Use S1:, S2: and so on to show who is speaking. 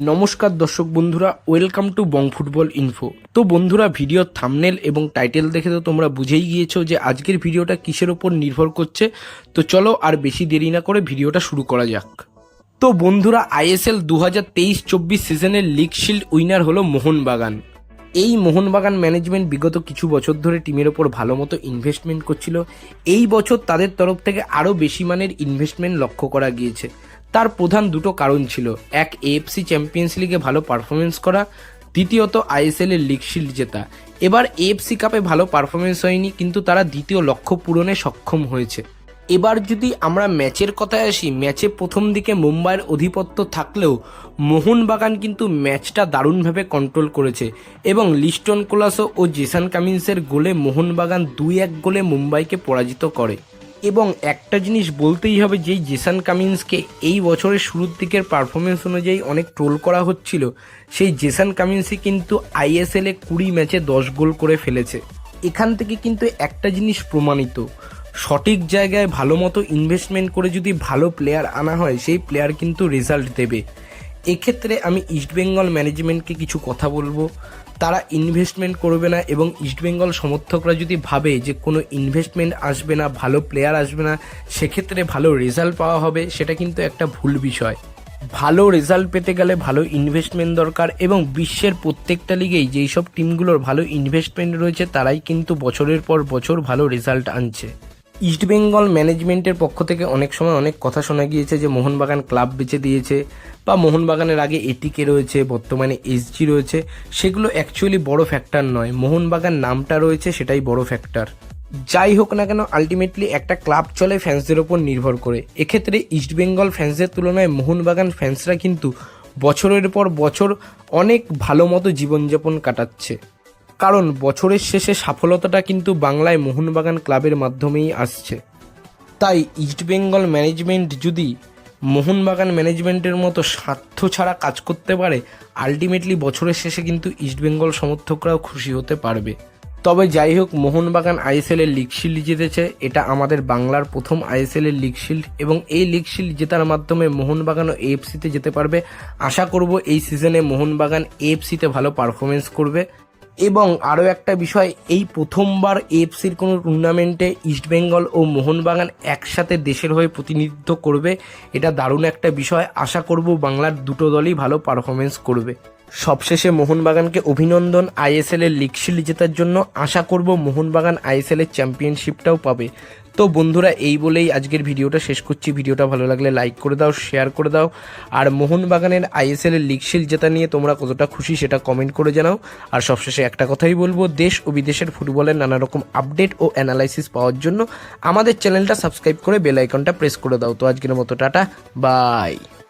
S1: নমস্কার দর্শক বন্ধুরা, welcome to Bong football info তো বন্ধুরা ভিডিওর থামনেল এবং টাইটেল দেখে তো তোমরা বুঝেই গিয়েছো যে আজকের ভিডিওটা কিসের ওপর নির্ভর করছে। তো চলো আর বেশি দেরি না করে ভিডিওটা শুরু করা যাক। তো বন্ধুরা আইএসএল দু হাজার তেইশ চব্বিশ সিজনের লিগ শিল্ড উইনার হলো মোহনবাগান। এই মোহনবাগান ম্যানেজমেন্ট বিগত কিছু বছর ধরে টিমের ওপর ভালো মতো ইনভেস্টমেন্ট করছিল। এই বছর তাদের তরফ থেকে আরও বেশি মানের ইনভেস্টমেন্ট লক্ষ্য করা গিয়েছে। তার প্রধান দুটো কারণ ছিল। এক এএফসি চ্যাম্পিয়ন্স লিগে ভালো পারফরমেন্স করা। দ্বিতীয়ত আইএসএল এর লিগ শিল্ড জেতা। এবার এএফসি কাপে ভালো পারফরমেন্স হয়নি, কিন্তু তারা দ্বিতীয় লক্ষ্য পূরণে সক্ষম হয়েছে। এবার যদি আমরা ম্যাচের কথায় আসি, ম্যাচে প্রথম দিকে মুম্বাইয়ের অধিপত্য থাকলেও মোহনবাগান কিন্তু ম্যাচটা দারুণভাবে কন্ট্রোল করেছে এবং লিস্টন কোলাসো ও জেসান কামিন্সের গোলে মোহনবাগান দুই এক গোলে মুম্বাইকে পরাজিত করে। এবং একটা জিনিস বলতেই হবে, যেই জেসান কামিন্সকে এই বছরের শুরুর দিকের পারফরমেন্স অনুযায়ী অনেক ট্রোল করা হচ্ছিল, সেই জেসান কামিন্সই কিন্তু আইএসএল কুড়ি ম্যাচে দশ গোল করে ফেলেছে। এখান থেকে কিন্তু একটা জিনিস প্রমাণিত, সঠিক জায়গায় ভালো মতো ইনভেস্টমেন্ট করে যদি ভালো প্লেয়ার আনা হয়, সেই প্লেয়ার কিন্তু রেজাল্ট দেবে। এক্ষেত্রে আমি ইস্টবেঙ্গল ম্যানেজমেন্টকে কিছু কথা বলব। তারা ইনভেস্টমেন্ট করবে না এবং ইস্টবেঙ্গল সমর্থকরা যদি ভাবে যে কোনো ইনভেস্টমেন্ট আসবে না, ভালো প্লেয়ার আসবে না, সেক্ষেত্রে ভালো রেজাল্ট পাওয়া হবে, সেটা কিন্তু একটা ভুল বিষয়। ভালো রেজাল্ট পেতে গেলে ভালো ইনভেস্টমেন্ট দরকার এবং বিশ্বের প্রত্যেকটা লিগেই যেই সব টিমগুলোর ভালো ইনভেস্টমেন্ট রয়েছে, তারাই কিন্তু বছরের পর বছর ভালো রেজাল্ট আনছে। ইস্টবেঙ্গল ম্যানেজমেন্টের পক্ষ থেকে অনেক সময় অনেক কথা শোনা গিয়েছে যে মোহনবাগান ক্লাব বেচে দিয়েছে বা মোহনবাগানের আগে এটিকে রয়েছে, বর্তমানে এসজি রয়েছে। সেগুলো অ্যাকচুয়ালি বড় ফ্যাক্টর নয়। মোহনবাগান নামটা রয়েছে, সেটাই বড় ফ্যাক্টর যাই হোক না কেন আলটিমেটলি একটা ক্লাব চলে ফ্যান্সদের ওপর নির্ভর করে। এক্ষেত্রে ইস্টবেঙ্গল ফ্যান্সদের তুলনায় মোহনবাগান ফ্যান্সরা কিন্তু বছরের পর বছর অনেক ভালো মতো জীবনযাপন কাটাচ্ছে। কারণ বছরের শেষে সফলতাটা কিন্তু বাংলায় মোহনবাগান ক্লাবের মাধ্যমেই আসছে। তাই ইস্টবেঙ্গল ম্যানেজমেন্ট যদি মোহনবাগান ম্যানেজমেন্টের মতো স্বার্থ ছাড়া কাজ করতে পারে, আলটিমেটলি বছরের শেষে কিন্তু ইস্টবেঙ্গল সমর্থকরাও খুশি হতে পারবে। তবে যাই হোক, মোহনবাগান আইএসএল এর লিগ শিল্ড জিতেছে, এটা আমাদের বাংলার প্রথম আইএসএল এর লিগ শিল্ড এবং এই লিগ শিল্ড জেতার মাধ্যমে মোহনবাগান মোহনবাগানও এএফসিতে যেতে পারবে। আশা করব এই সিজনে মোহনবাগান এএফসিতে ভালো পারফরমেন্স করবে। এবং আরও একটা বিষয়, এই প্রথমবার এফসির কোনো টুর্নামেন্টে ইস্টবেঙ্গল ও মোহনবাগান একসাথে দেশের হয়ে প্রতিনিধিত্ব করবে, এটা দারুণ একটা বিষয়। আশা করব বাংলার দুটো দলই ভালো পারফরমেন্স করবে। সবশেষে মোহনবাগানকে অভিনন্দন আইএসএল এর লিগ শিল্ড জেতার জন্য আশা করব মোহনবাগান আইএসএল এর চ্যাম্পিয়নশিপটাও পাবে। তো বন্ধুরা, এই বলেই আজকের ভিডিওটা শেষ করছি। ভিডিওটা ভালো লাগলে লাইক করে দাও, শেয়ার করে দাও। আর মোহনবাগানের আইএসএল এর লিগ শিল্ড জেতা নিয়ে তোমরা কতটা খুশি সেটা কমেন্ট করে জানাও। আর সবশেষে একটা কথাই বলব, দেশ ও বিদেশের ফুটবলের নানা রকম আপডেট ও অ্যানালাইসিস পাওয়ার জন্য আমাদের চ্যানেলটা সাবস্ক্রাইব করে বেল আইকনটা প্রেস করে দাও। তো আজকের মতো, টাটা, বাই।